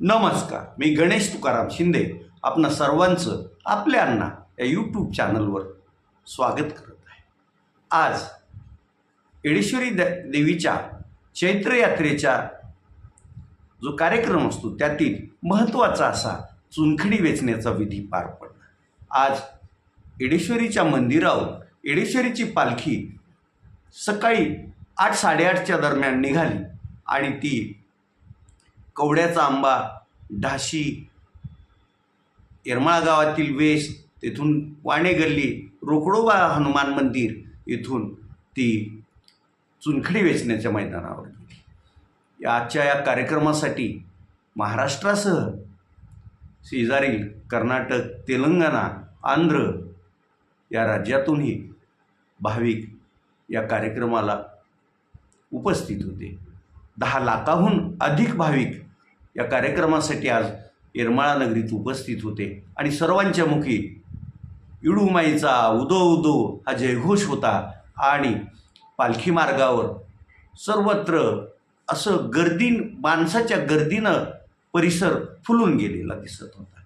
नमस्कार मी गणेश तुकाराम शिंदे. आपणा सर्वांचं आपल्यांना अण्णा या यूट्यूब चॅनलवर स्वागत करत आहे. आज येडेश्वरी द देवीच्या चैत्रयात्रेचा जो कार्यक्रम असतो त्यातील महत्त्वाचा असा चुनखडी वेचण्याचा विधी पार पडला आज येडेश्वरीच्या मंदिरावर येडेश्वरीची पालखी सकाळी आठ साडेआठच्या दरम्यान निघाली आणि ती कवड्याचा आंबा ढाशी येरमाळा गावातील वेश तेथून वाणे गल्ली रोकडोबा हनुमान मंदिर येथून ती चुनखडी वेचण्याच्या मैदानावर गेली. या आजच्या या कार्यक्रमासाठी महाराष्ट्रासह शेजारील कर्नाटक तेलंगणा आंध्र या राज्यातूनही भाविक या कार्यक्रमाला उपस्थित होते. दहा लाखाहून अधिक भाविक या कार्यक्रमासाठी आज येरमाळा नगरीत उपस्थित होते. आणि सर्वांच्या मुखी इडूमाईचा उदो उदो हा जयघोष होता आणि पालखी मार्गावर सर्वत्र असं गर्दी माणसाच्या गर्दीनं परिसर फुलून गेलेला दिसत होता.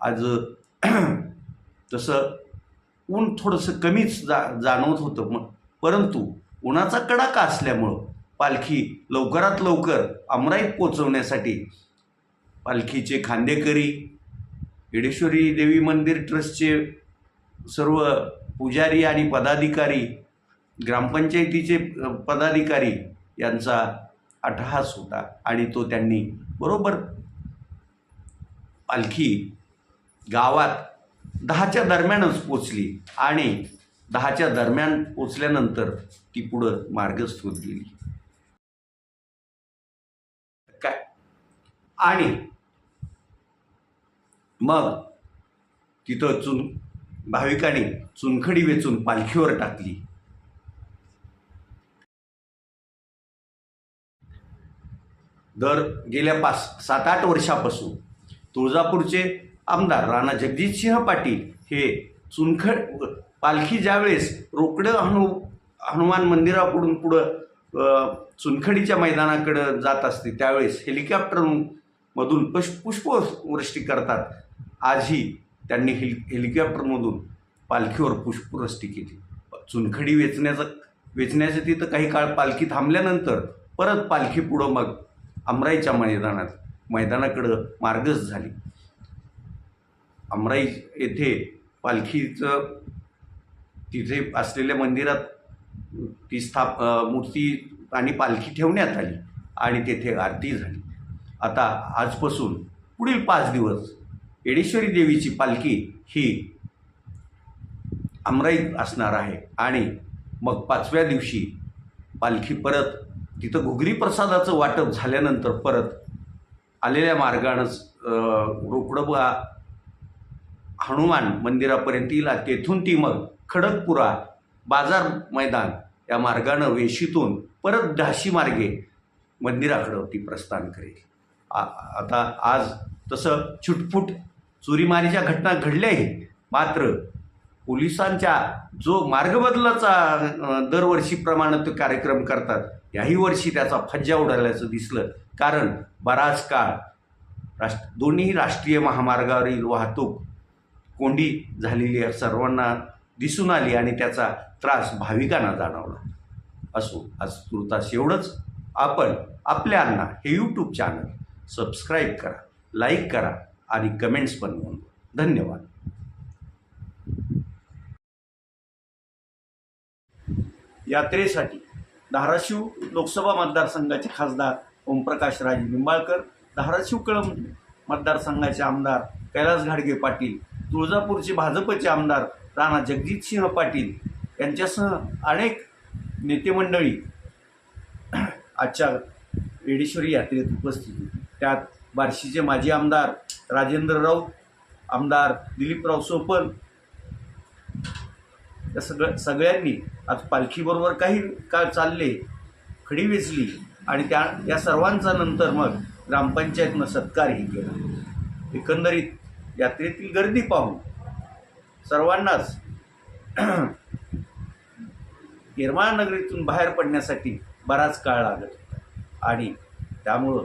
आज तसं ऊन थोडंसं कमीच जा जाणवत होतं मग परंतु उन्हाचा कडाका असल्यामुळं पालखी लवकरात लवकर अमराईत पोचवण्यासाठी पालखीचे खांदेकरी येडेश्वरी देवी मंदिर ट्रस्टचे सर्व पुजारी आणि पदाधिकारी ग्रामपंचायतीचे पदाधिकारी यांचा अट्टहास होता आणि तो त्यांनी बरोबर पालखी गावात दहाच्या दरम्यानच पोचली आणि दहाच्या दरम्यान पोचल्यानंतर ती पुढं मार्गस्थ होत गेली. आणि मग तिथं चुन भाविकांनी चुनखडी वेचून पालखीवर टाकली. दर गेल्या पाच सात आठ वर्षापासून तुळजापूरचे आमदार राणा जगजितसिंह पाटील हे चुनखड पालखी ज्यावेळेस रोकडं हनु हनुमान मंदिराकडून पुढं चुनखडीच्या मैदानाकडं जात असते त्यावेळेस मधून पश पुष्पवृष्टी करतात. आजही त्यांनी हेल हेलिकॉप्टरमधून पालखीवर पुष्पवृष्टी केली. चुनखडी वेचण्याचं वेचण्याचं तिथं काही काळ पालखी थांबल्यानंतर परत पालखी पुढं मग अमराईच्या मैदानात मैदानाकडं मार्गच झाली. अमराई येथे पालखीचं तिथे असलेल्या मंदिरात ती स्थाप मूर्ती आणि पालखी ठेवण्यात आली आणि तेथे आरती झाली. आता आजपासून पुढील पाच दिवस येडेश्वरी देवीची पालखी ही अमराईत असणार आहे. आणि मग पाचव्या दिवशी पालखी परत तिथं घुगरी प्रसादाचं वाटप झाल्यानंतर परत आलेल्या मार्गानंच रोकडबा हनुमान मंदिरापर्यंत येईल. तेथून ती मग खडकपुरा बाजार मैदान या मार्गानं वेशीतून परत ढाशी मार्गे मंदिराकडं ती प्रस्थान करेल. आ आता आज तसं छुटफुट चोरीमारीच्या घटना घडल्याही मात्र पोलिसांच्या जो मार्गबदलाचा दरवर्षीप्रमाणे तो कार्यक्रम करतात याही वर्षी त्याचा फज्जा उडाल्याचं दिसलं. कारण बराच काळ राष्ट्र दोन्ही राष्ट्रीय महामार्गावरील वाहतूक कोंडी झालेली सर्वांना दिसून आली आणि त्याचा त्रास भाविकांना जाणवला. असो आज तुर्तास एवढंच. आपण आपल्या अण्णा हे यूट्यूब चॅनल सबस्क्राईब करा लाईक करा आणि कमेंट्स पण नोंदवा. धन्यवाद. यात्रेसाठी धाराशिव लोकसभा मतदारसंघाचे खासदार ओमप्रकाश राजे निंबाळकर धाराशिव कळम मतदारसंघाचे आमदार कैलास घाडगे पाटील तुळजापूरचे भाजपचे आमदार राणा जगजितसिंह पाटील यांच्यासह अनेक नेतेमंडळी आजच्या येडेश्वरी यात्रेत उपस्थित होती. त्यात बार्शीचे माजी आमदार राजेंद्र राऊत आमदार दिलीपराव सोपन या सगळ्या सगळ्यांनी आज पालखीबरोबर काही काळ चालले खडी वेचली आणि त्या या सर्वांचा नंतर मग ग्रामपंचायतनं सत्कारही केला. एकंदरीत यात्रेतील गर्दी पाहून सर्वांनाच निर्माण नगरीतून बाहेर पडण्यासाठी बराच काळ लागत होता आणि त्यामुळं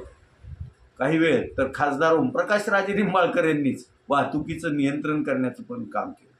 काही वेळ. तर खासदार ओमप्रकाश राजे निंबाळकर यांनीच वाहतुकीचं नियंत्रण करण्याचं पण काम केलं.